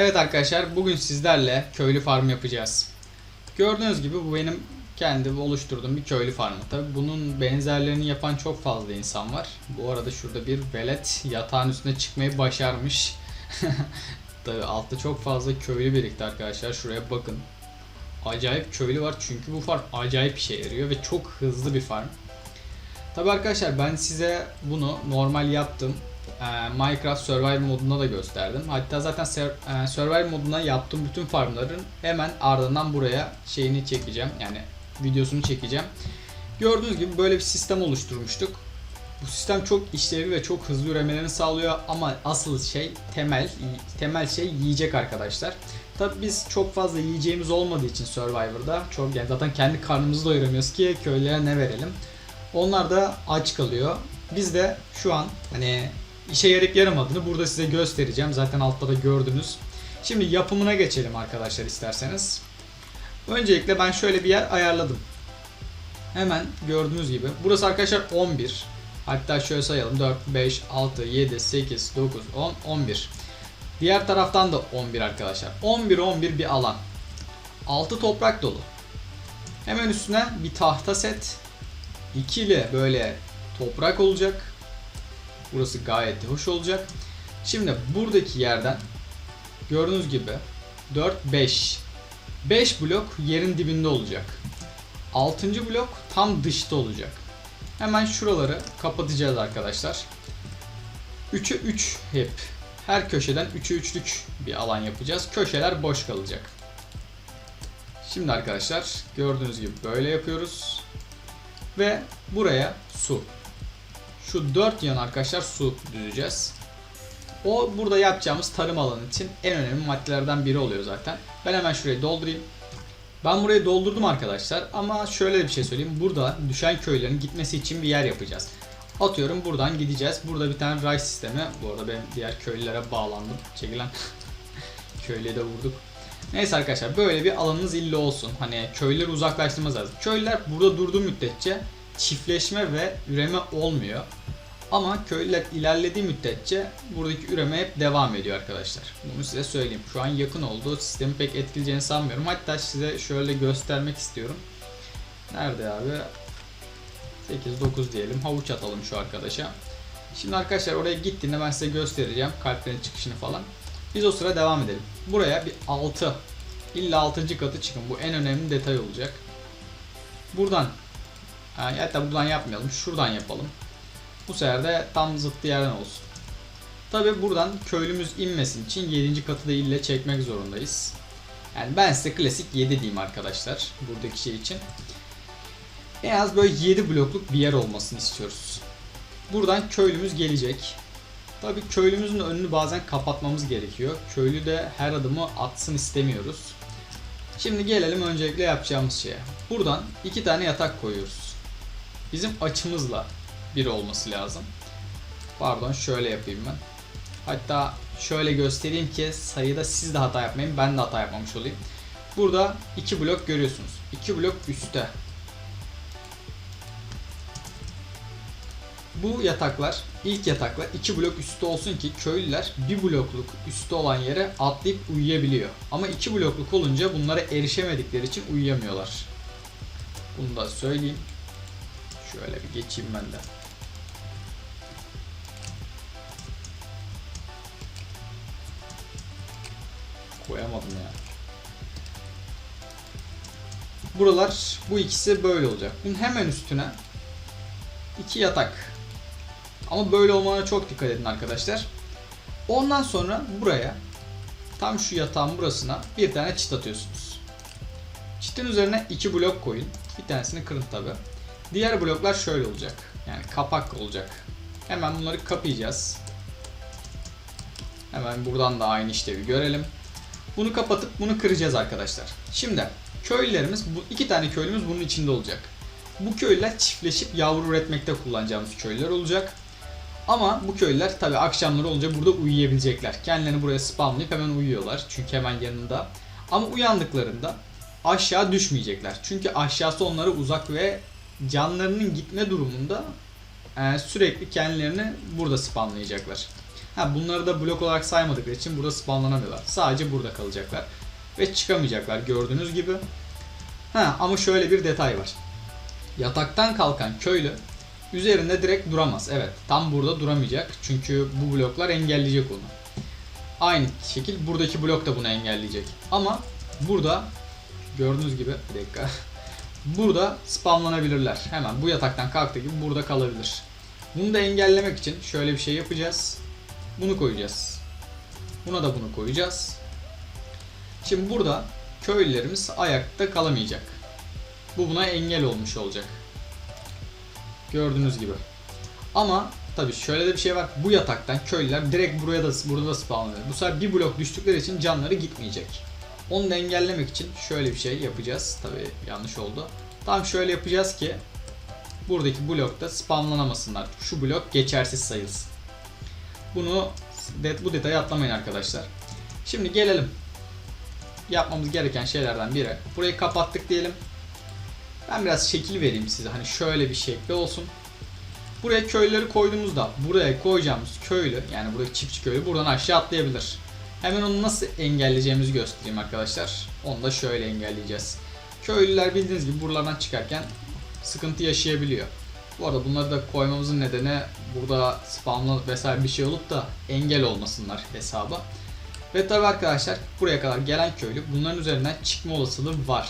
Evet arkadaşlar bugün sizlerle köylü farm yapacağız. Gördüğünüz gibi bu benim kendi oluşturduğum bir köylü farmı. Tabi bunun benzerlerini yapan çok fazla insan var. Bu arada şurada bir velet yatağın üstüne çıkmayı başarmış. Tabi altta çok fazla köylü birikti arkadaşlar. Şuraya bakın. Acayip köylü var çünkü bu farm acayip işe yarıyor ve çok hızlı bir farm. Tabi arkadaşlar ben size bunu normal yaptım. Ee, Minecraft Survival modunda da gösterdim. Hatta zaten e, Survival moduna yaptığım bütün farmların hemen ardından buraya şeyini çekeceğim. Yani videosunu çekeceğim. Gördüğünüz gibi böyle bir sistem oluşturmuştuk. Bu sistem çok işlevli ve çok hızlı üremelerini sağlıyor ama asıl şey temel temel şey yiyecek arkadaşlar. Tabi biz çok fazla yiyeceğimiz olmadığı için Survivor'da çok yani zaten kendi karnımızı doyuramıyoruz ki köylere ne verelim. Onlar da aç kalıyor. Biz de şu an hani işe yarayıp yaramadığını burada size göstereceğim. Zaten altta da gördünüz. Şimdi yapımına geçelim arkadaşlar isterseniz. Öncelikle ben şöyle bir yer ayarladım. Hemen gördüğünüz gibi. Burası arkadaşlar 11. Hatta şöyle sayalım. 4, 5, 6, 7, 8, 9, 10, 11. Diğer taraftan da 11 arkadaşlar. 11, 11 bir alan. 6 toprak dolu. Hemen üstüne bir tahta set. İkili böyle toprak olacak. Burası gayet de hoş olacak. Şimdi buradaki yerden gördüğünüz gibi 4 5 5 blok yerin dibinde olacak. 6. blok tam dışta olacak. Hemen şuraları kapatacağız arkadaşlar. 3'e 3 hep. Her köşeden 3'e 3'lük bir alan yapacağız. Köşeler boş kalacak. Şimdi arkadaşlar gördüğünüz gibi böyle yapıyoruz. Ve buraya su. Şu dört yan arkadaşlar su düzeceğiz. O burada yapacağımız tarım alanı için en önemli maddelerden biri oluyor zaten. Ben hemen şurayı doldurayım. Ben burayı doldurdum arkadaşlar ama şöyle bir şey söyleyeyim. Burada düşen köylerin gitmesi için bir yer yapacağız. Atıyorum buradan gideceğiz. Burada bir tane ray sistemi. Bu arada ben diğer köylülere bağlandım. Çekilen köylüye de vurduk. Neyse arkadaşlar böyle bir alanınız illa olsun. Hani köylüleri uzaklaştırmaz lazım. Köylüler burada durduğu müddetçe çiftleşme ve üreme olmuyor. Ama köylüler ilerlediği müddetçe buradaki üreme hep devam ediyor arkadaşlar. Bunu size söyleyeyim. Şu an yakın oldu. Sistemi pek etkileyeceğini sanmıyorum. Hatta size şöyle göstermek istiyorum. Nerede abi? 8-9 diyelim. Havuç atalım şu arkadaşa. Şimdi arkadaşlar oraya gittiğinde ben size göstereceğim kalplerin çıkışını falan. Biz o sıra devam edelim. Buraya bir 6 illa 6. katı çıkın. Bu en önemli detay olacak. Buradan yani hatta buradan yapmayalım. Şuradan yapalım. Bu sefer de tam zıttı yerden olsun. Tabi buradan köylümüz inmesin için 7. katı da ille çekmek zorundayız. Yani ben size klasik 7 diyeyim arkadaşlar buradaki şey için. En az böyle 7 blokluk bir yer olmasını istiyoruz. Buradan köylümüz gelecek. Tabi köylümüzün önünü bazen kapatmamız gerekiyor. Köylü de her adımı atsın istemiyoruz. Şimdi gelelim öncelikle yapacağımız şeye. Buradan iki tane yatak koyuyoruz. Bizim açımızla bir olması lazım. Pardon şöyle yapayım ben. Hatta şöyle göstereyim ki sayıda siz de hata yapmayın ben de hata yapmamış olayım. Burada iki blok görüyorsunuz. İki blok üstte. Bu yataklar, ilk yataklar iki blok üstte olsun ki köylüler bir blokluk üstte olan yere atlayıp uyuyabiliyor. Ama iki blokluk olunca bunlara erişemedikleri için uyuyamıyorlar. Bunu da söyleyeyim. Şöyle bir geçeyim ben de. Koyamadım ya. Buralar bu ikisi böyle olacak. Bunun hemen üstüne iki yatak. Ama böyle olmana çok dikkat edin arkadaşlar. Ondan sonra buraya tam şu yatağın burasına bir tane çit atıyorsunuz. Çitin üzerine iki blok koyun. Bir tanesini kırın tabi. Diğer bloklar şöyle olacak. Yani kapak olacak. Hemen bunları kapayacağız. Hemen buradan da aynı işlevi görelim. Bunu kapatıp bunu kıracağız arkadaşlar. Şimdi köylülerimiz bu iki tane köylümüz bunun içinde olacak. Bu köylüler çiftleşip yavru üretmekte kullanacağımız köylüler olacak. Ama bu köylüler tabi akşamları olunca burada uyuyabilecekler. Kendilerini buraya spamlayıp hemen uyuyorlar. Çünkü hemen yanında. Ama uyandıklarında aşağı düşmeyecekler. Çünkü aşağısı onlara uzak ve canlarının gitme durumunda e, sürekli kendilerini burada spamlayacaklar. Ha bunları da blok olarak saymadıkları için burada spawnlanamıyorlar. Sadece burada kalacaklar. Ve çıkamayacaklar gördüğünüz gibi. Ha ama şöyle bir detay var. Yataktan kalkan köylü üzerinde direkt duramaz. Evet tam burada duramayacak. Çünkü bu bloklar engelleyecek onu. Aynı şekil buradaki blok da bunu engelleyecek. Ama burada gördüğünüz gibi bir dakika. Burada spamlanabilirler. Hemen bu yataktan kalktığı gibi burada kalabilir. Bunu da engellemek için şöyle bir şey yapacağız. Bunu koyacağız. Buna da bunu koyacağız. Şimdi burada köylülerimiz ayakta kalamayacak. Bu buna engel olmuş olacak. Gördüğünüz gibi. Ama tabi şöyle de bir şey var. Bu yataktan köylüler direkt buraya da burada da spawnlanıyor. Bu sefer bir blok düştükleri için canları gitmeyecek. Onu da engellemek için şöyle bir şey yapacağız. Tabi yanlış oldu. Tam şöyle yapacağız ki buradaki blokta spamlanamasınlar. Şu blok geçersiz sayılsın. Bunu bu detayı atlamayın arkadaşlar. Şimdi gelelim. Yapmamız gereken şeylerden biri. Burayı kapattık diyelim. Ben biraz şekil vereyim size. Hani şöyle bir şekli olsun. Buraya köylüleri koyduğumuzda buraya koyacağımız köylü yani buradaki çiftçi köylü buradan aşağı atlayabilir. Hemen onu nasıl engelleyeceğimizi göstereyim arkadaşlar. Onu da şöyle engelleyeceğiz. Köylüler bildiğiniz gibi buralardan çıkarken sıkıntı yaşayabiliyor. Bu arada bunları da koymamızın nedeni burada spamlı vesaire bir şey olup da engel olmasınlar hesaba. Ve tabi arkadaşlar buraya kadar gelen köylü bunların üzerinden çıkma olasılığı var.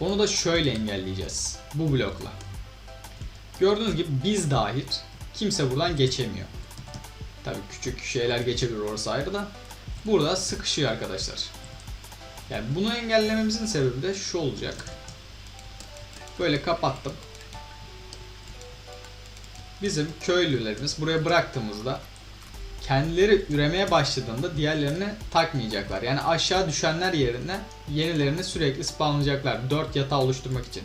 Onu da şöyle engelleyeceğiz. Bu blokla. Gördüğünüz gibi biz dahil kimse buradan geçemiyor. Tabi küçük şeyler geçebilir orası ayrı da. Burada sıkışıyor arkadaşlar. Yani bunu engellememizin sebebi de şu olacak. Böyle kapattım. Bizim köylülerimiz buraya bıraktığımızda kendileri üremeye başladığında diğerlerini takmayacaklar. Yani aşağı düşenler yerine yenilerini sürekli spawnlayacaklar. 4 yatağı oluşturmak için.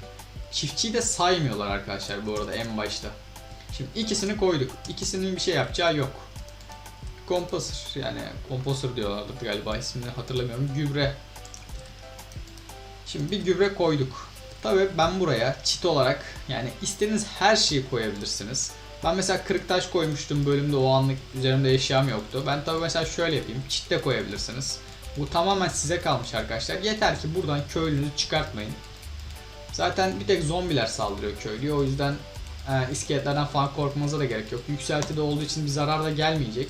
Çiftçiyi de saymıyorlar arkadaşlar bu arada en başta. Şimdi ikisini koyduk. İkisinin bir şey yapacağı yok. Komposer yani komposer diyorlardı galiba ismini hatırlamıyorum. Gübre. Şimdi bir gübre koyduk. Tabii ben buraya çit olarak yani istediğiniz her şeyi koyabilirsiniz. Ben mesela kırık taş koymuştum bölümde o anlık üzerimde eşyam yoktu. Ben tabii mesela şöyle yapayım. Çit de koyabilirsiniz. Bu tamamen size kalmış arkadaşlar. Yeter ki buradan köylünüzü çıkartmayın. Zaten bir tek zombiler saldırıyor köylüye. O yüzden e, iskeletlerden falan korkmanıza da gerek yok. Yükseltide olduğu için bir zarar da gelmeyecek.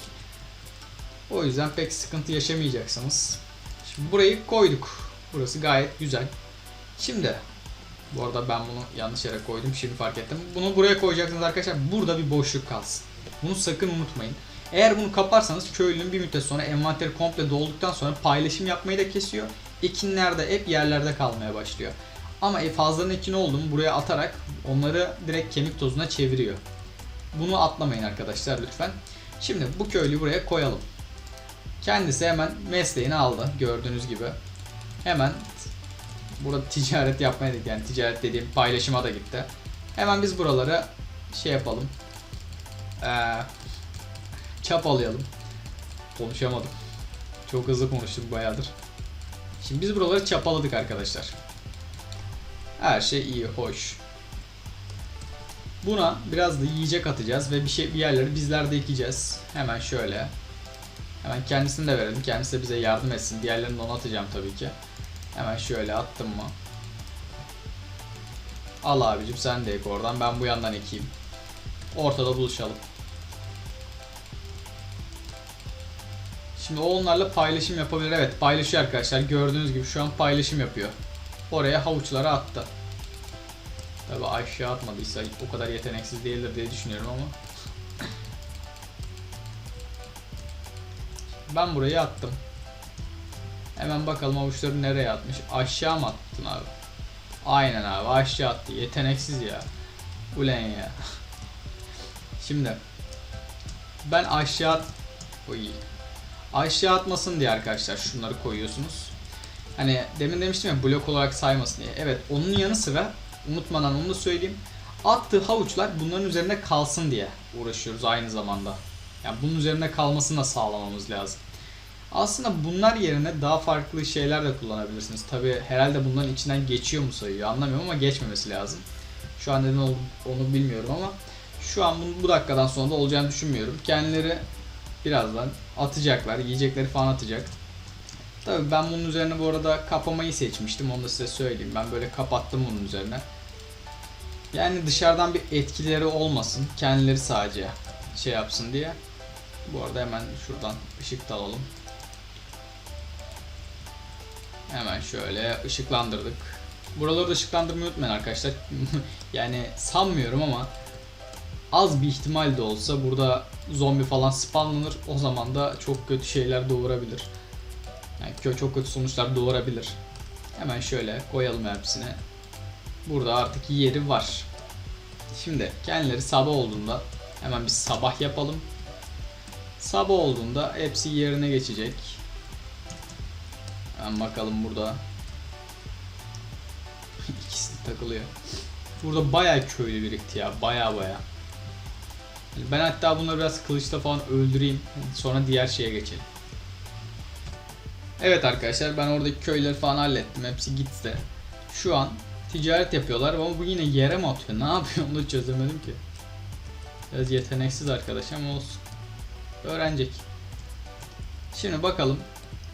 O yüzden pek sıkıntı yaşamayacaksınız. Şimdi burayı koyduk. Burası gayet güzel. Şimdi bu arada ben bunu yanlış yere koydum. Şimdi fark ettim. Bunu buraya koyacaksınız arkadaşlar. Burada bir boşluk kalsın. Bunu sakın unutmayın. Eğer bunu kaparsanız köylünün bir müddet sonra envanteri komple dolduktan sonra paylaşım yapmayı da kesiyor. Ekinler de hep yerlerde kalmaya başlıyor. Ama e, fazladan ekin oldu mu buraya atarak onları direkt kemik tozuna çeviriyor. Bunu atlamayın arkadaşlar lütfen. Şimdi bu köylüyü buraya koyalım. Kendisi hemen mesleğini aldı gördüğünüz gibi. Hemen burada ticaret yapmaya gitti. Yani ticaret dediğim paylaşıma da gitti. Hemen biz buraları şey yapalım. Ee, çapalayalım. Konuşamadım. Çok hızlı konuştum bayağıdır. Şimdi biz buraları çapaladık arkadaşlar. Her şey iyi, hoş. Buna biraz da yiyecek atacağız ve bir şey bir yerleri bizler de ekeceğiz. Hemen şöyle. Hemen kendisini de verelim. Kendisi de bize yardım etsin. Diğerlerini de ona atacağım tabii ki. Hemen şöyle attım mı? Al abicim sen de ek oradan. Ben bu yandan ekeyim. Ortada buluşalım. Şimdi o onlarla paylaşım yapabilir. Evet paylaşıyor arkadaşlar. Gördüğünüz gibi şu an paylaşım yapıyor. Oraya havuçları attı. Tabi aşağı atmadıysa o kadar yeteneksiz değildir diye düşünüyorum ama. Ben burayı attım. Hemen bakalım avuçları nereye atmış. Aşağı mı attın abi? Aynen abi aşağı attı. Yeteneksiz ya. Ulen ya. Şimdi ben aşağı Oy. Aşağı atmasın diye arkadaşlar şunları koyuyorsunuz. Hani demin demiştim ya blok olarak saymasın diye. Evet onun yanı sıra unutmadan onu da söyleyeyim. Attığı havuçlar bunların üzerinde kalsın diye uğraşıyoruz aynı zamanda. Yani bunun üzerinde kalmasını da sağlamamız lazım. Aslında bunlar yerine daha farklı şeyler de kullanabilirsiniz. Tabi herhalde bunların içinden geçiyor mu sayıyor anlamıyorum ama geçmemesi lazım. Şu an neden olduğunu onu bilmiyorum ama şu an bu, bu dakikadan sonra da olacağını düşünmüyorum. Kendileri birazdan atacaklar. Yiyecekleri falan atacak. Tabii ben bunun üzerine bu arada kapamayı seçmiştim. Onu da size söyleyeyim. Ben böyle kapattım bunun üzerine. Yani dışarıdan bir etkileri olmasın. Kendileri sadece şey yapsın diye. Bu arada hemen şuradan ışık da alalım. Hemen şöyle ışıklandırdık. Buraları da ışıklandırmayı unutmayın arkadaşlar. yani sanmıyorum ama az bir ihtimal de olsa burada zombi falan spawnlanır. O zaman da çok kötü şeyler doğurabilir. Yani çok kötü sonuçlar doğurabilir. Hemen şöyle koyalım hepsini. Burada artık yeri var. Şimdi kendileri sabah olduğunda hemen bir sabah yapalım. Sabah olduğunda hepsi yerine geçecek. Hemen bakalım burada. İkisi takılıyor. Burada bayağı köylü birikti ya. Bayağı bayağı. Ben hatta bunları biraz kılıçla falan öldüreyim. Sonra diğer şeye geçelim. Evet arkadaşlar ben oradaki köyleri falan hallettim. Hepsi gitti. Şu an ticaret yapıyorlar ama bu yine yere mi atıyor? Ne yapıyor onu da çözemedim ki. Biraz yeteneksiz arkadaş ama olsun. Öğrenecek. Şimdi bakalım.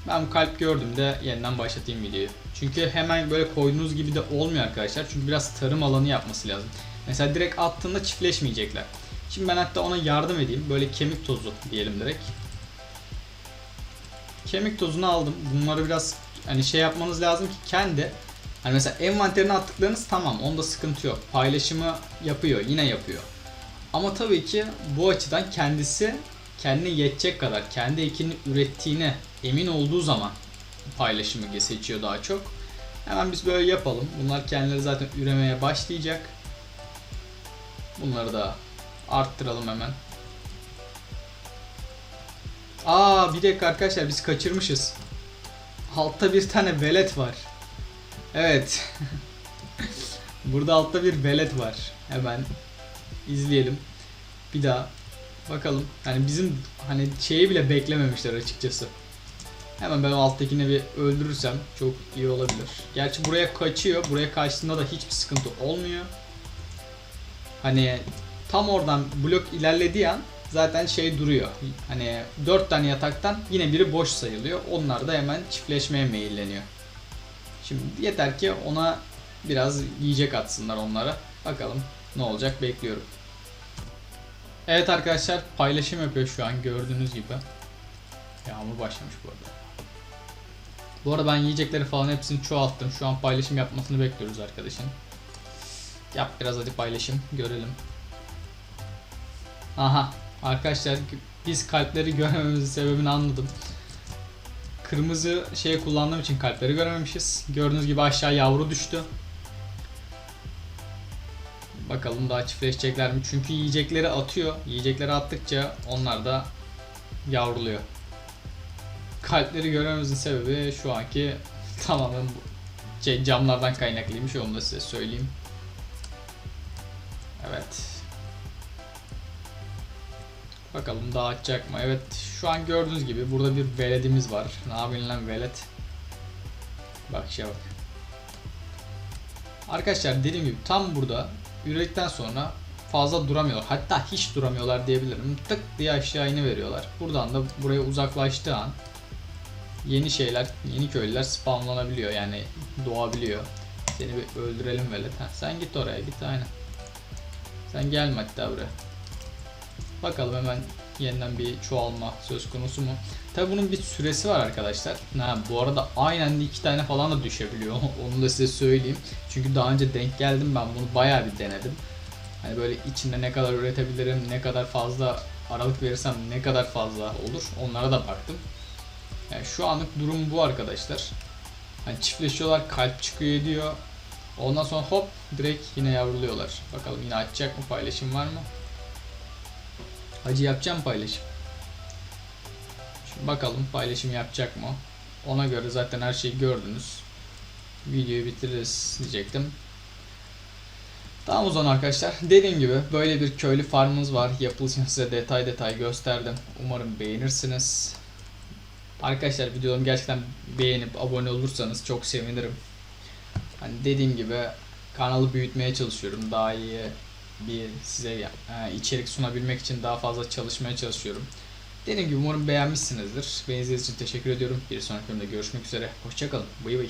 Ben kalp gördüğümde yeniden başlatayım videoyu. Çünkü hemen böyle koyduğunuz gibi de olmuyor arkadaşlar. Çünkü biraz tarım alanı yapması lazım. Mesela direkt attığında çiftleşmeyecekler. Şimdi ben hatta ona yardım edeyim. Böyle kemik tozu diyelim direkt. Kemik tozunu aldım. Bunları biraz hani şey yapmanız lazım ki kendi hani mesela envanterine attıklarınız tamam onda sıkıntı yok. Paylaşımı yapıyor yine yapıyor. Ama tabii ki bu açıdan kendisi kendine yetecek kadar kendi ekini ürettiğine emin olduğu zaman paylaşımı seçiyor daha çok. Hemen biz böyle yapalım. Bunlar kendileri zaten üremeye başlayacak. Bunları da arttıralım hemen. Aa bir dakika arkadaşlar biz kaçırmışız. Altta bir tane velet var. Evet. Burada altta bir velet var. Hemen izleyelim. Bir daha bakalım. Yani bizim hani şeyi bile beklememişler açıkçası. Hemen ben o alttakini bir öldürürsem çok iyi olabilir. Gerçi buraya kaçıyor. Buraya kaçtığında da hiçbir sıkıntı olmuyor. Hani tam oradan blok ilerlediği an zaten şey duruyor. Hani 4 tane yataktan yine biri boş sayılıyor. Onlar da hemen çiftleşmeye meyilleniyor. Şimdi yeter ki ona biraz yiyecek atsınlar onlara. Bakalım ne olacak bekliyorum. Evet arkadaşlar paylaşım yapıyor şu an gördüğünüz gibi. Yağmur başlamış bu arada. Bu arada ben yiyecekleri falan hepsini çoğalttım. Şu an paylaşım yapmasını bekliyoruz arkadaşın. Yap biraz hadi paylaşım görelim. Aha arkadaşlar biz kalpleri görmememizin sebebini anladım. Kırmızı şey kullandığım için kalpleri görememişiz. Gördüğünüz gibi aşağı yavru düştü. Bakalım daha çiftleşecekler mi? Çünkü yiyecekleri atıyor. Yiyecekleri attıkça onlar da yavruluyor. Kalpleri görmemizin sebebi şu anki tamamen şey, camlardan kaynaklıymış. Onu da size söyleyeyim. Evet. Bakalım dağıtacak mı? Evet şu an gördüğünüz gibi burada bir veledimiz var. Ne yapayım lan velet? Bak şeye bak. Arkadaşlar dediğim gibi tam burada üredikten sonra fazla duramıyorlar. Hatta hiç duramıyorlar diyebilirim. Tık diye aşağı ini veriyorlar. Buradan da buraya uzaklaştığı an yeni şeyler, yeni köylüler spawnlanabiliyor. Yani doğabiliyor. Seni bir öldürelim velet. Ha, sen git oraya git aynen. Sen gelme hatta buraya. Bakalım hemen yeniden bir çoğalma söz konusu mu? Tabi bunun bir süresi var arkadaşlar. Ha, bu arada aynen iki tane falan da düşebiliyor. Onu da size söyleyeyim. Çünkü daha önce denk geldim ben bunu bayağı bir denedim. Hani böyle içinde ne kadar üretebilirim, ne kadar fazla aralık verirsem ne kadar fazla olur onlara da baktım. Yani şu anlık durum bu arkadaşlar. Hani çiftleşiyorlar, kalp çıkıyor ediyor. Ondan sonra hop direkt yine yavruluyorlar. Bakalım yine açacak mı paylaşım var mı? Hacı yapacağım paylaşım. Şimdi bakalım paylaşım yapacak mı? Ona göre zaten her şeyi gördünüz. Videoyu bitiririz diyecektim. Tamam o zaman arkadaşlar. Dediğim gibi böyle bir köylü farmımız var. Yapılışını size detay detay gösterdim. Umarım beğenirsiniz. Arkadaşlar videolarımı gerçekten beğenip abone olursanız çok sevinirim. Hani dediğim gibi kanalı büyütmeye çalışıyorum. Daha iyi bir size e, içerik sunabilmek için daha fazla çalışmaya çalışıyorum. Dediğim gibi umarım beğenmişsinizdir. Beni için teşekkür ediyorum. Bir sonraki bölümde görüşmek üzere. Hoşçakalın. Bay bay.